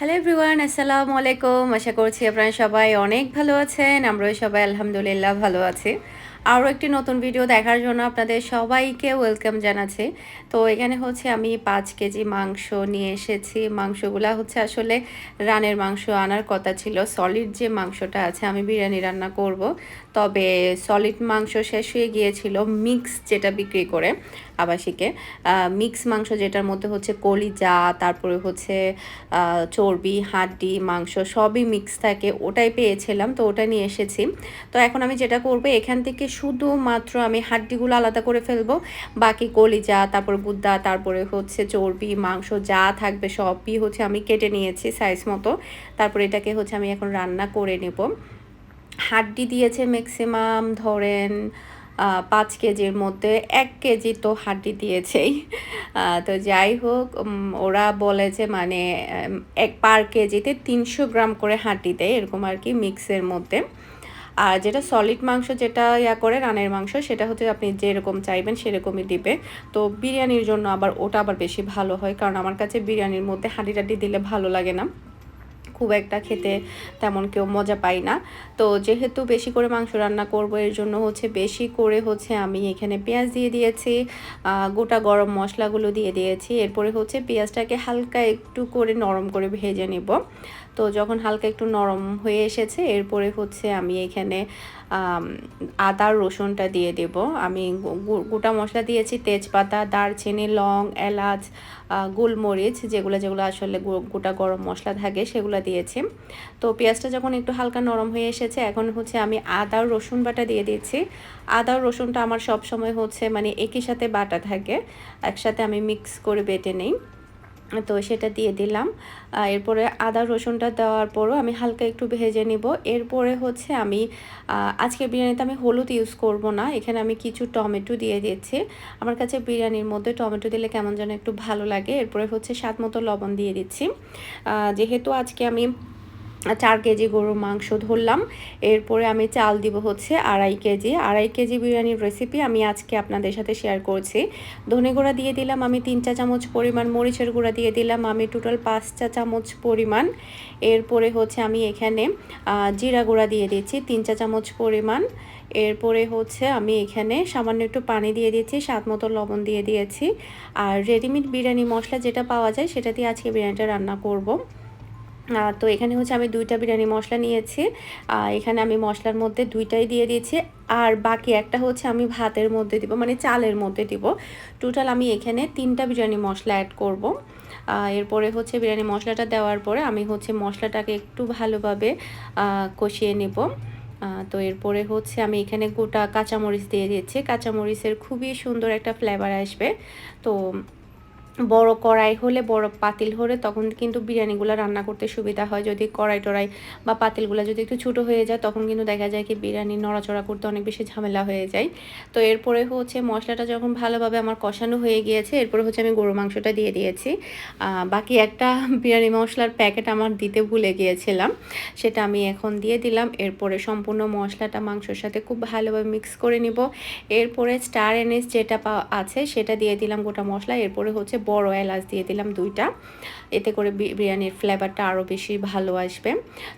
Hello everyone আসসালামু আলাইকুম আশা করছি আপনারা সবাই অনেক ভালো আছেন। আমরাও সবাই আলহামদুলিল্লাহ ভালো আছি। আরও একটি নতুন ভিডিও দেখার জন্য আপনাদের সবাইকে ওয়েলকাম জানাচ্ছি। তো এখানে হচ্ছে আমি পাঁচ কেজি মাংস নিয়ে এসেছি। মাংসগুলা হচ্ছে আসলে রানের মাংস আনার কথা ছিল। সলিড যে মাংসটা আছে, আমি বিরিয়ানি রান্না করব। তবে সলিড মাংস শেষ হয়ে গিয়েছিল মিক্স যেটা বিক্রি করে। আবাসিকে। মিক্স মাংস যেটার মধ্যে হচ্ছে কলিজা, তারপরে হচ্ছে চর্বি, হাড্ডি, মাংস সবই মিক্স থাকে। ওটাই পেয়েছিলাম, তো ওটা নিয়ে এসেছি। তো এখন আমি যেটা করব, এখান থেকে শুধুমাত্র আমি হাড্ডিগুলো আলাদা করে ফেলব। বাকি কলিজা, তারপর গুদ্দা তারপরে হচ্ছে চর্বি, মাংস যা থাকবে সবই হচ্ছে আমি কেটে নিয়েছি সাইজ মতো। তারপরে এটাকে হচ্ছে আমি এখন রান্না করে নেব। হাড্ডি দিয়েছে ম্যাক্সিমাম ধরেন পাঁচ কেজির মধ্যে এক কেজি তো হাড্ডি দিয়েছেই। তো যাই হোক ওরা বলেছে মানে এক পার কেজিতে তিনশো গ্রাম করে হাড্ডি দেয় এরকম আর কি মিক্সের মধ্যে। আর যেটা সলিড মাংস যেটা ইয়া করে রানের মাংস, সেটা হচ্ছে আপনি যেরকম চাইবেন সেরকমই দিবে। তো বিরিয়ানির জন্য আবার ওটা আবার বেশি ভালো হয়, কারণ আমার কাছে বিরিয়ানির মধ্যে হাঁডি টাডি দিলে ভালো লাগে না। খুব একটা খেতে তেমন কেউ মজা পাই না। তো যেহেতু বেশি করে মাংস রান্না করব, এর জন্য হচ্ছে বেশি করে হচ্ছে আমি এখানে পেঁয়াজ দিয়ে দিয়েছি গোটা গরম মশলাগুলো দিয়ে দিয়েছি। এরপরে হচ্ছে পেঁয়াজটাকে হালকা একটু করে নরম করে ভেজে নেব। তো যখন হালকা একটু নরম হয়ে এসেছে, এরপরে হচ্ছে আমি এখানে আদা রসুনটা দিয়ে দেব। আমি গোটা মশলা দিয়েছি, তেজপাতা, দারচিনি, লং, এলাচ গোলমরিচ, যেগুলো যেগুলো আসলে গোটা গরম মশলা থাকে সেগুলো দিয়েছি। তো পেঁয়াজটা যখন একটু হালকা নরম হয়ে এসেছে, এখন হচ্ছে আমি আদা রসুন বাটা দিয়ে দিচ্ছি। আদা রসুনটা আমার সব সময় হচ্ছে মানে একই সাথে বাটা থাকে, একসাথে আমি মিক্স করে বেটে নেই। তো সেটা দিয়ে দিলাম। এরপরে আদা রসুনটা দেওয়ার পরও আমি হালকা একটু ভেজে নিব। এরপরে হচ্ছে আমি আজকে বিরিয়ানিতে আমি হলুদ ইউজ করব না। এখানে আমি কিছু টমেটো দিয়ে দিয়েছি। আমার কাছে বিরিয়ানির মধ্যে টমেটো দিলে কেমন যেন একটু ভালো লাগে। এরপরে হচ্ছে স্বাদ মতো লবণ দিয়ে দিচ্ছি। যেহেতু আজকে আমি চার কেজি গরুর মাংস ধরলাম। এরপরে আমি চাল দিব হচ্ছে আড়াই কেজি। আড়াই কেজি বিরিয়ানির রেসিপি আমি আজকে আপনাদের সাথে শেয়ার করছি। ধনে গুঁড়া দিয়ে দিলাম আমি তিন চা চামচ পরিমাণ, মরিচের গুঁড়া দিয়ে দিলাম আমি টোটাল পাঁচ চা চামচ পরিমাণ। এরপরে হচ্ছে আমি এখানে জিরা গুঁড়া দিয়ে দিচ্ছি তিন চা চামচ পরিমাণ। এরপরে হচ্ছে আমি এখানে সামান্য একটু পানি দিয়ে দিয়েছি স্বাদ মতো লবণ দিয়ে দিয়েছি। আর রেডিমেড বিরিয়ানি মশলা যেটা পাওয়া যায় সেটা দিয়ে আজকে বিরিয়ানিটা রান্না করব। তো এখানে হচ্ছে আমি দুইটা বিরিয়ানি মশলা নিয়েছি। এখানে আমি মশলার মধ্যে দুইটাই দিয়ে দিয়েছি। আর বাকি একটা হচ্ছে আমি ভাতের মধ্যে দিব মানে চালের মধ্যে দিব। টোটাল আমি এখানে তিনটা বিরিয়ানি মশলা অ্যাড করব। এরপরে হচ্ছে বিরিয়ানি মশলাটা দেওয়ার পরে আমি হচ্ছে মশলাটাকে একটু ভালোভাবে কষিয়ে নেব। তো এরপরে হচ্ছে আমি এখানে গোটা কাঁচামরিচ দিয়ে দিচ্ছি কাঁচামরিচের খুবই সুন্দর একটা ফ্লেভার আসবে। তো বড় কড়াই হলে, বড় পাতিল হলে তখন কিন্তু বিরিয়ানিগুলো রান্না করতে সুবিধা হয়। যদি কড়াই টড়াই বা পাতিলগুলো যদি একটু ছোটো হয়ে যায়, তখন কিন্তু দেখা যায় কি বিরিয়ানি নড়াচড়া করতে অনেক বেশি ঝামেলা হয়ে যায়। তো এরপরে হচ্ছে মশলাটা যখন ভালোভাবে আমার কষানো হয়ে গিয়েছে, এরপরে হচ্ছে আমি গরু মাংসটা দিয়ে দিয়েছি। বাকি একটা বিরিয়ানি মশলার প্যাকেট আমার দিতে ভুলে গিয়েছিলাম, সেটা আমি এখন দিয়ে দিলাম। এরপরে সম্পূর্ণ মশলাটা মাংসর সাথে খুব ভালোভাবে মিক্স করে নিব। এরপরে স্টার এনএস যেটা আছে সেটা দিয়ে দিলাম গোটা মশলা। এরপরে হচ্ছে বড় এলাচ দিয়ে দিলাম দুইটা। এতে করে বিরিয়ানির ফ্লেভারটা আরও বেশি ভালো আসবে।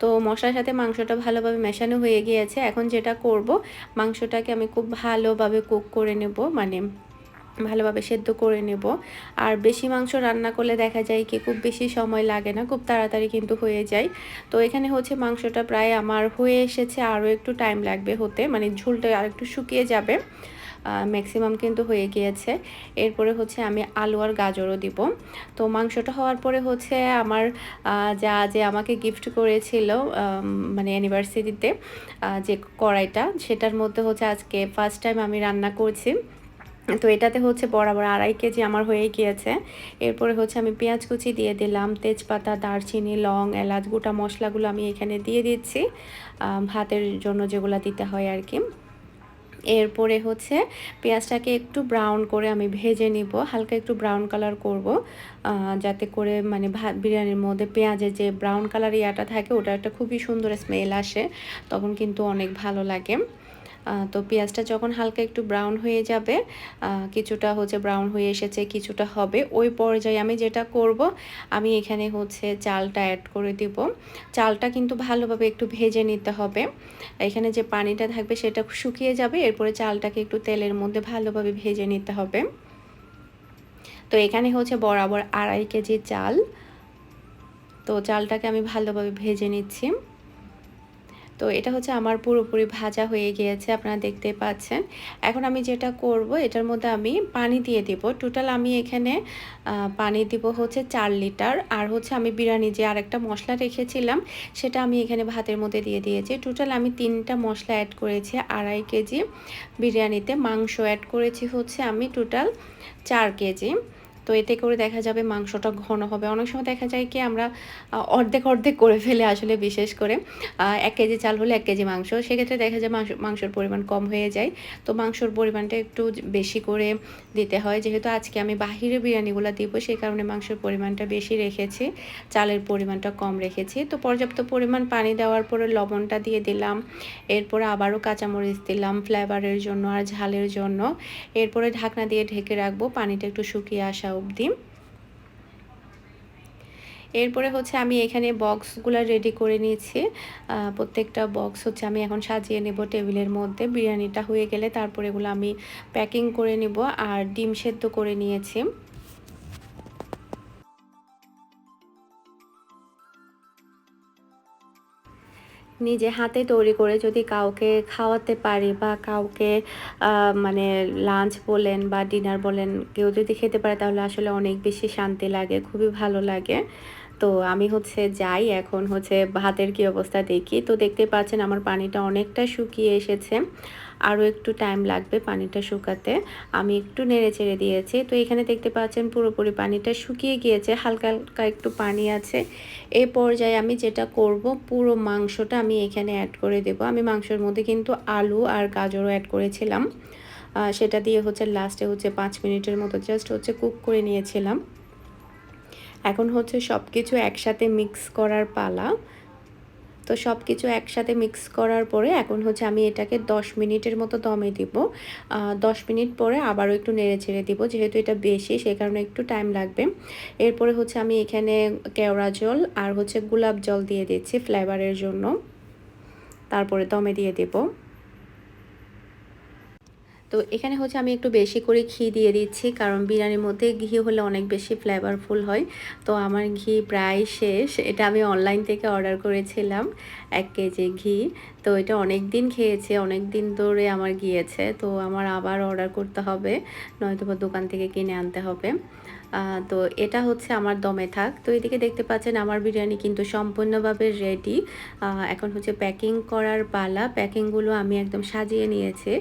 তো মশলার সাথে মাংসটা ভালোভাবে মেশানো হয়ে গিয়েছে। এখন যেটা করব, মাংসটাকে আমি খুব ভালোভাবে কুক করে নেব মানে ভালোভাবে সেদ্ধ করে নেব। আর বেশি মাংস রান্না করলে দেখা যায় কি, খুব বেশি সময় লাগে না, খুব তাড়াতাড়ি কিন্তু হয়ে যায়। তো এখানে হচ্ছে মাংসটা প্রায় আমার হয়ে এসেছে আরও একটু টাইম লাগবে হতে মানে ঝুলটা আর একটু শুকিয়ে যাবে। ম্যাক্সিমাম কিন্তু হয়ে গিয়েছে। এরপরে হচ্ছে আমি আলু আর গাজরও দিব। তো মাংসটা হওয়ার পরে হচ্ছে আমার যা যে আমাকে গিফট করেছিল মানে অ্যানিভার্সারিতে যে কড়াইটা, সেটার মধ্যে হচ্ছে আজকে ফার্স্ট টাইম আমি রান্না করছি। তো এটাতে হচ্ছে বরাবর আড়াই কেজি আমার হয়ে গিয়েছে। এরপরে হচ্ছে আমি পেঁয়াজ কুচি দিয়ে দিলাম, তেজপাতা, দারচিনি, লং, এলাচ, গোটা মশলাগুলো আমি এখানে দিয়ে দিচ্ছি। ভাতের জন্য যেগুলো দিতে হয় আর কি। এরপরে হচ্ছে পেঁয়াজটাকে একটু ব্রাউন করে আমি ভেজে নিব, হালকা একটু ব্রাউন কালার করব যাতে করে মানে ভাত বিরিয়ানির মধ্যে পেঁয়াজের যে ব্রাউন কালার ইয়াটা থাকে ওটা একটা খুবই সুন্দর স্মেল আসে, তখন কিন্তু অনেক ভালো লাগে। তো পেঁয়াজটা যখন হালকা একটু ব্রাউন হয়ে যাবে কিছুটা হচ্ছে ব্রাউন হয়ে এসেছে, কিছুটা হবে, ওই পর্যায়ে আমি যেটা করব, আমি এখানে হচ্ছে চালটা অ্যাড করে দিব। চালটা কিন্তু ভালোভাবে একটু ভেজে নিতে হবে। এখানে যে পানিটা থাকবে সেটা শুকিয়ে যাবে, এরপরে চালটাকে একটু তেলের মধ্যে ভালোভাবে ভেজে নিতে হবে। তো এখানে হচ্ছে বরাবর আড়াই কেজি চাল। তো চালটাকে আমি ভালোভাবে ভেজে নিচ্ছি। তো এটা হচ্ছে আমার পুরোপুরি ভাজা হয়ে গিয়েছে, আপনারা দেখতে পাচ্ছেন। এখন আমি যেটা করব, এটার মধ্যে আমি পানি দিয়ে দিব। টোটাল আমি এখানে পানি দিব হচ্ছে চার লিটার। আর হচ্ছে আমি বিরিয়ানি যে আরেকটা মশলা রেখেছিলাম, সেটা আমি এখানে ভাতের মধ্যে দিয়ে দিয়েছি। টোটাল আমি তিনটা মশলা অ্যাড করেছি, আড়াই কেজি বিরিয়ানিতে। মাংস অ্যাড করেছি হচ্ছে আমি টোটাল চার কেজি। তো এতে করে দেখা যাবে মাংসটা ঘন হবে। অনেক সময় দেখা যায় কি আমরা অর্ধেক অর্ধেক করে ফেলে আসলে বিশেষ করে এক কেজি চাল হলে এক কেজি মাংস। সেক্ষেত্রে দেখা যায় মাংস, মাংসর পরিমাণ কম হয়ে যায়। তো মাংসর পরিমাণটা একটু বেশি করে দিতে হয়। যেহেতু আজকে আমি বাহিরে বিরিয়ানিগুলো দিব সেই কারণে মাংসের পরিমাণটা বেশি রেখেছি, চালের পরিমাণটা কম রেখেছি। তো পর্যাপ্ত পরিমাণ পানি দেওয়ার পরে লবণটা দিয়ে দিলাম। এরপরে আবারও কাঁচামরিচ দিলাম ফ্লেভারের জন্য আর ঝালের জন্য। এরপরে ঢাকনা দিয়ে ঢেকে রাখব, পানিটা একটু শুকিয়ে আসা অবধি। এরপরে হচ্ছে আমি এখানে বক্সগুলো রেডি করে নিয়েছি। প্রত্যেকটা বক্স হচ্ছে আমি এখন সাজিয়ে নেব টেবিলের মধ্যে। বিরিয়ানিটা হয়ে গেলে তারপরে এগুলো আমি প্যাকিং করে নিব আর ডিম সেদ্ধ করে নিয়েছি। নিজে হাতে তৈরি করে যদি কাউকে খাওয়াতে পারি বা কাউকে মানে লাঞ্চ বলেন বা ডিনার বলেন, কেউ যদি খেতে পারে তাহলে আসলে অনেক বেশি শান্তি লাগে, খুবই ভালো লাগে। তো আমি হচ্ছে যাই, এখন হচ্ছে ভাতের কি অবস্থা দেখি। তো দেখতে পাচ্ছেন আমার পানিটা অনেকটা শুকিয়ে এসেছে। আরও একটু টাইম লাগবে পানিটা শুকাতে। আমি একটু নেড়ে চেড়ে দিয়েছি। তো এখানে দেখতে পাচ্ছেন পুরোপুরি পানিটা শুকিয়ে গিয়েছে, হালকা হালকা একটু পানি আছে। এই পর্যায়ে আমি যেটা করব, পুরো মাংসটা আমি এখানে অ্যাড করে দেব। আমি মাংসের মধ্যে কিন্তু আলু আর গাজরও অ্যাড করেছিলাম। সেটা দিয়ে হচ্ছে লাস্টে হচ্ছে পাঁচ মিনিটের মতো জাস্ট হচ্ছে কুক করে নিয়েছিলাম। এখন হচ্ছে সব কিছু একসাথে মিক্স করার পালা। তো সব কিছু একসাথে মিক্স করার পরে এখন হচ্ছে আমি এটাকে 10 মিনিটের মতো দমে দিব। 10 মিনিট পরে আবারও একটু নেড়ে ছেড়ে দিব, যেহেতু এটা বেশি, সেই কারণে একটু টাইম লাগবে। এরপরে হচ্ছে আমি এখানে কেওড়া জল আর হচ্ছে গোলাপ জল দিয়ে দিচ্ছি ফ্লেভারের জন্য। তারপরে দমে দিয়ে দেবো। তো এখানে হচ্ছে আমি একটু বেশি করে ঘি দিয়ে দিচ্ছি, কারণ বিরিয়ানির মধ্যে ঘি হলে অনেক বেশি ফ্লেভারফুল হয়। তো আমার ঘি প্রায় শেষ। এটা আমি অনলাইন থেকে অর্ডার করেছিলাম, এক কেজি ঘি। তো এটা অনেক দিন খেয়েছে অনেক দিন ধরে আমার গিয়েছে। তো আমার আবার অর্ডার করতে হবে নয়তো দোকান থেকে কিনে আনতে হবে। তো এটা হচ্ছে আমার দমে থাক। তো এদিকে দেখতে পাচ্ছেন আমার বিরিয়ানি কিন্তু সম্পূর্ণভাবে রেডি এখন হচ্ছে প্যাকিং করার পালা। প্যাকিংগুলো আমি একদম সাজিয়ে নিয়েছি।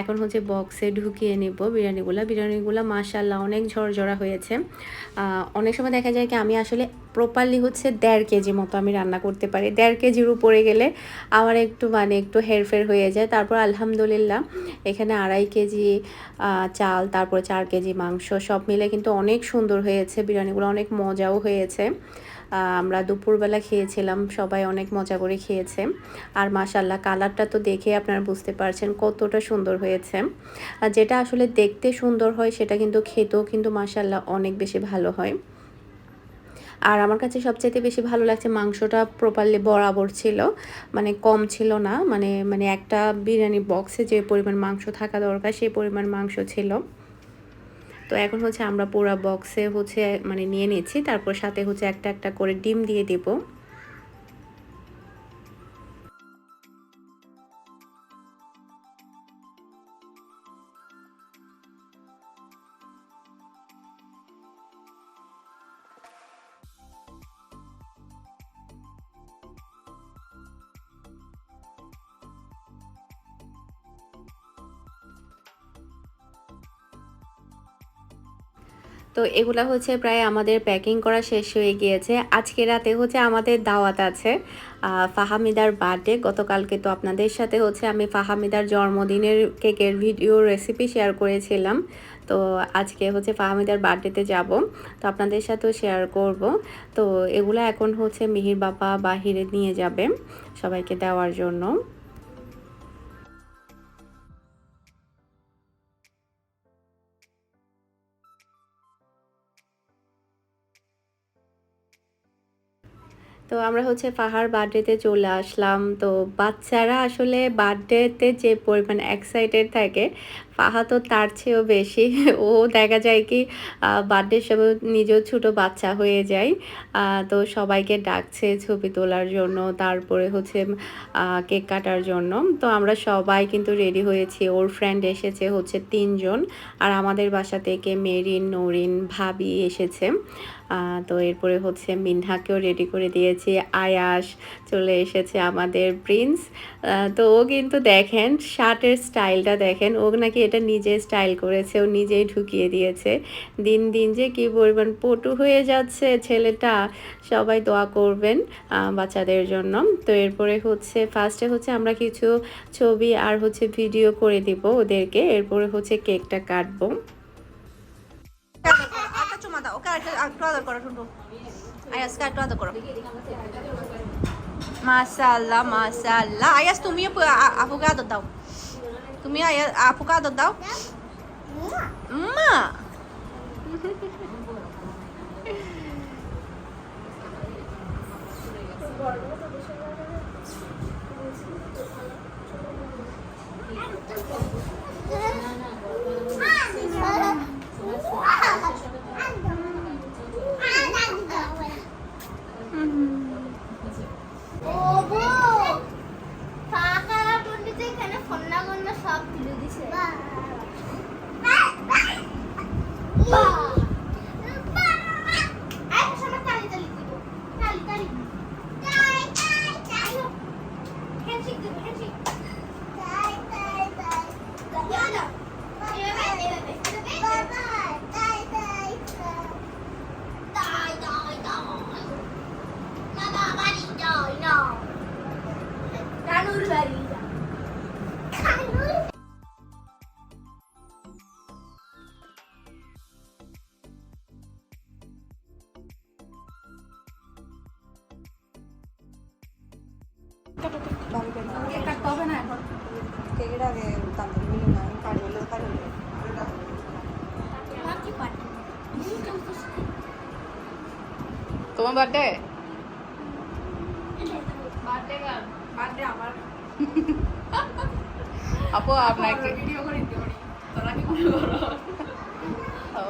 এখন হচ্ছে বক্সে ঢুকিয়ে নেব বিরিয়ানিগুলো। বিরিয়ানিগুলো মাসাল্লাহ অনেক ঝরঝরা হয়েছে। অনেক সময় দেখা যায় কি আমি আসলে প্রপারলি হচ্ছে দেড় কেজি মতো আমি রান্না করতে পারি। দেড় কেজির উপরে গেলে আমার একটু মানে একটু হেরফের হয়ে যায়। তারপর আলহামদুলিল্লাহ এখানে আড়াই কেজি চাল, তারপর চার কেজি মাংস সব মিলে কিন্তু অনেক সুন্দর হয়েছে। বিরিয়ানিগুলো অনেক মজাও হয়েছে। আমরা দুপুরবেলা খেয়েছিলাম, সবাই অনেক মজা করে খেয়েছে। আর মাসাল্লাহ কালারটা তো দেখে আপনারা বুঝতে পারছেন কতটা সুন্দর হয়েছে। আর যেটা আসলে দেখতে সুন্দর হয়, সেটা কিন্তু খেতেও কিন্তু মাসাল্লাহ অনেক বেশি ভালো হয়। আর আমার কাছে সবচাইতে বেশি ভালো লাগছে মাংসটা প্রপারলি বরাবর ছিল মানে কম ছিল না মানে মানে একটা বিরিয়ানি বক্সে যে পরিমাণ মাংস থাকা দরকার সেই পরিমাণ মাংস ছিল। তো এখন হচ্ছে আমরা পুরো বক্সে হচ্ছে মানে নিয়ে নিচ্ছি, তারপর সাথে হচ্ছে একটা একটা করে ডিম দিয়ে দেবো। তো এগুলা হচ্ছে প্রায় আমাদের প্যাকিং করা শেষ হয়ে গিয়েছে। আজকে রাতে হচ্ছে আমাদের দাওয়াত আছে ফাহামিদার বার্থডে গতকালকে তো আপনাদের সাথে হচ্ছে আমি ফাহামিদার জন্মদিনের কেকের ভিডিও রেসিপি শেয়ার করেছিলাম। তো আজকে হচ্ছে ফাহামিদার বার্থডেতে যাব। তো আপনাদের সাথেও শেয়ার করব। তো এগুলো এখন হচ্ছে মিহির বাবা বাহিরে নিয়ে যাবে সবাইকে দেওয়ার জন্য। তো আমরা হচ্ছে পাহাড় বার্থডেতে চলে আসলাম। তো বাচ্চারা আসলে বার্থডেতে যে পরিমাণ এক্সাইটেড থাকে পাহা তো তার চেয়েও বেশি। ও দেখা যায় কি বার্থডে সময় নিজেও ছোটো বাচ্চা হয়ে যায়। তো সবাইকে ডাকছে ছবি তোলার জন্য, তারপরে হচ্ছে কেক কাটার জন্য। তো আমরা সবাই কিন্তু রেডি হয়েছি। ওর ফ্রেন্ড এসেছে হচ্ছে তিনজন। আর আমাদের বাসা থেকে মেরিন, নরিন, ভাবি এসেছে। তো এরপরে হচ্ছে মিনহাকেও রেডি করে দিয়েছি। আয়াস চলে এসেছে আমাদের প্রিন্স তো ও কিন্তু দেখেন, শার্টের স্টাইলটা দেখেন। ও নাকি এটা নিজে স্টাইল করেছে, ও নিজেই ঢুকিয়ে দিয়েছে। দিন দিন যে কি পরিমাণ পটু হয়ে যাচ্ছে ছেলেটা। সবাই দোয়া করবেন বাচ্চাদের জন্য। তো এরপরে হচ্ছে ফার্স্টে হচ্ছে আমরা কিছু ছবি আর হচ্ছে ভিডিও করে দিব ওদেরকে। এরপরে হচ্ছে কেকটা কাটবো। চুমা দাও ওকে আরেকটা একটু আদর করো টুন্টু আয়াসকে একটু আদর করো। মাশাআল্লাহ মাশাআল্লাহ। আয়াস তুমিও আপুকে আদর দাও। তুমি আয়া- আপুকে আদর দাও। মা ওগো তোমার বার্থডে আপু আপনাকে ভিডিও করে দিতে পারি তোরা কি মনে করো ও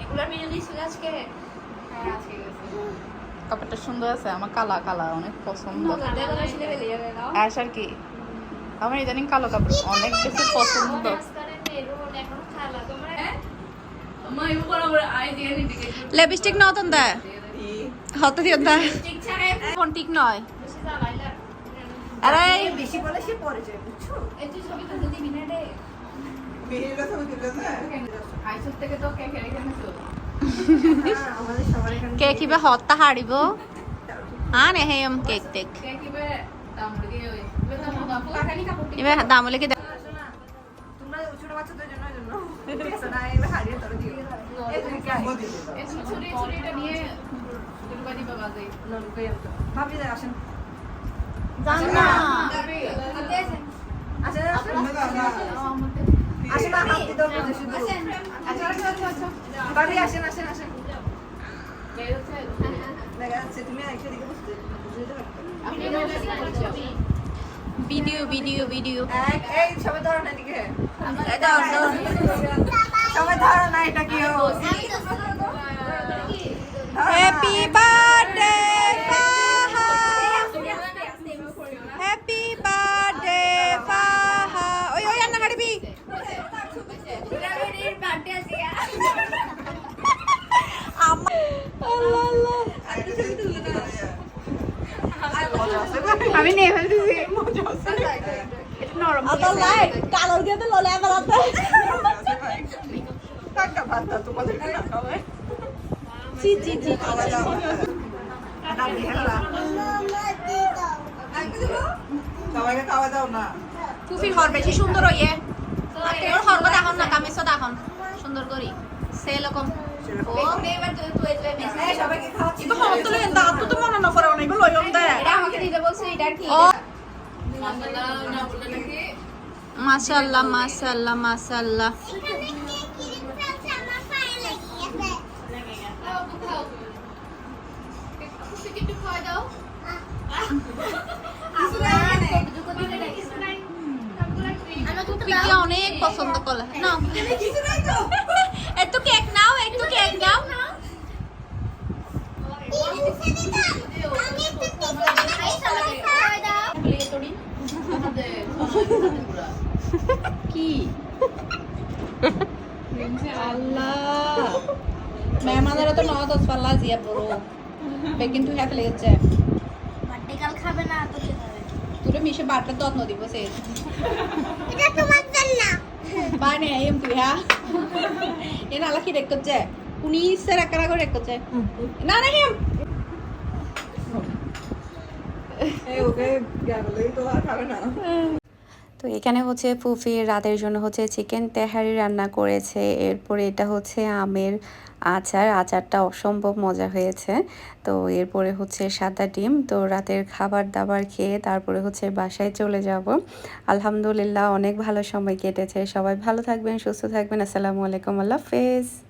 এগুলোর ভিডিও দিছিল আজকে হ্যাঁ আজকে গেছে কাপড়টা সুন্দর আছে আমার কালা কালা অনেক পছন্দ। আসার কি? আমার ইদানিং কালো কাপড় অনেক বেশি পছন্দ। লিপস্টিক নাও তো দা। হত দিও দা। ফোন ঠিক নয়। আরে বেশি বলে সে পরে যায় বুঝছ? আইসব থেকে তো কেক রেখে এনেছো হ্যাঁ, আমাদের সবার এখানে কে কিবা হত্তা হারিব আনে হেম কেক টেক এবার দামলে কি আসো না। তোমরা ছোট বাচ্চাদের জন্য এই জন্য ঠিক আছে না এবার হারিয়ে ধরে দিও এই তুমি কে এই ছুরি ছুরিটা নিয়ে দুর্গা দিবা বাজে লুকাই আনতো ভাবি যায় আসেন জান না আসেন আসেন আসেন না হাত দিতে হবে শুধু আচ্ছা আচ্ছা আচ্ছা আচ্ছা ভাবি আসেন আসেন আসেন দেখা যাচ্ছে তুমি একটা দিকে বসতে। বুঝতে পারছ ভিডিও ভিডিও ভিডিও। এই সবাই ধরো না এদিকে। সবাই ধরো না এটা কি happy birthday Faha happy birthday Faha ওই ওই রান্না কাটবি আল্লাহ আল্লাহ আমি নেই ফেলতেছি। নরম কালোর দিয়ে তো ললে আমার হাতে। টাকা ভাত তোমাদের না জি জি জি সবাইকে খাওয়া দাও না। কুফির হর বেশি সুন্দর হইয়ে। তোর হর কথা এখন না কামিজ এখন। সুন্দর করি। সেরকম না পড়ে অনেক লইম দে আমাকে দিতে বলছো এটা কি ও মাসালা না বললে নাকি মাশাআল্লাহ মাশাআল্লাহ মাশাআল্লাহ এখানে কে কিরিম ফেলছে আমার পায়ে লেগে গেছে পিকে অনেক পছন্দ করলে নাও একটু কেক নাও একটু কেক নাও কি আল্লাহ মেহমানেরা তো ন দশ পাল্লা জিয়া বড় বেকিং টু হ্যাপ লেগেছে কাল খাবে না তো খেতে হবে মিশে বাটলে যত্ন দিব সে এটা তোমার জন্য বাই নে এম তুই হ্যাঁ এ নালা কি করছে উনিশের একারা করে করছে না না হেম এই ওকে গেলেই তো আর খাবে না তো এখানে হচ্ছে ফুফি রাতের জন্য হচ্ছে চিকেন তেহারি রান্না করেছে। এরপরে এটা হচ্ছে আমের আচার। আচারটা অসম্ভব মজা হয়েছে। তো এরপরে হচ্ছে সাদা ডিম। তো রাতের খাবার দাবার খেয়ে তারপরে হচ্ছে বাসায় চলে যাব। আলহামদুলিল্লাহ অনেক ভালো সময় কেটেছে। সবাই ভালো থাকবেন, সুস্থ থাকবেন। আসসালামু আলাইকুম। আল্লাহ হাফেজ।